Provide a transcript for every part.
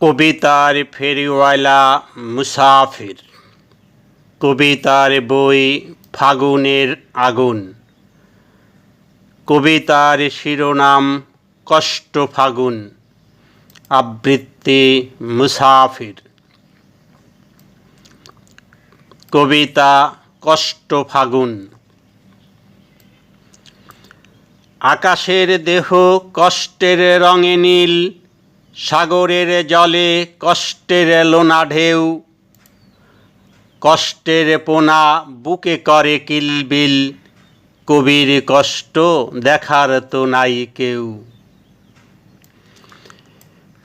কবিতার ফেরিওয়ালা মুসাফির। কবিতার বই ফাগুনের আগুন। কবিতার শিরোনাম কষ্ট ফাগুন। আবৃত্তি মুসাফির। কবিতা কষ্ট ফাগুন। আকাশের দেহ কষ্টের রঙে নীল। সাগরের জলে কষ্টের লোনা ঢেউ, কষ্টের পোনা বুকে করে কিলবিল কবির কষ্ট দেখার তো নাই কেউ।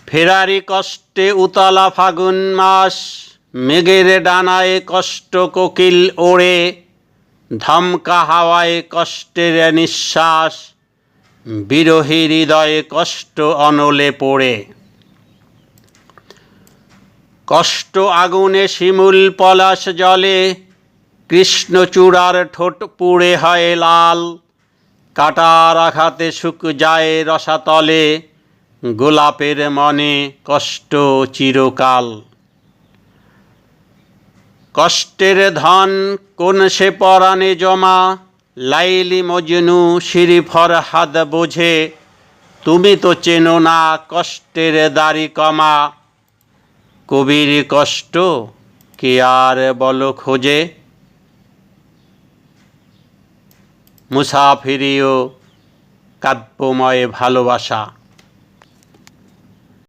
ফেরারি কষ্টে উতলা ফাগুন মাস, মেঘের ডানায় কষ্ট কোকিল ওড়ে, ধমকা হাওয়ায় কষ্টের নিঃশ্বাস, বিরোহী হৃদয়ে কষ্ট অনলে পড়ে। কষ্ট আগুনে শিমুল পলাশ জলে কৃষ্ণচূড়ার ঠোঁট পুড়ে হয় লাল, কাটার আঘাতে শুক যায় রসাতলে, গোলাপের মনে কষ্ট চিরকাল। কষ্টের ধন কোন সে পরাণে জমা, লাইলি মজনু শিরিফর হাদ বোঝে, তুমি তো চেনো না কষ্টের দাড়ি কমা কবির কষ্ট কে আর বল খোঁজে? মুসাফিরিও কাব্যময় ভালোবাসা।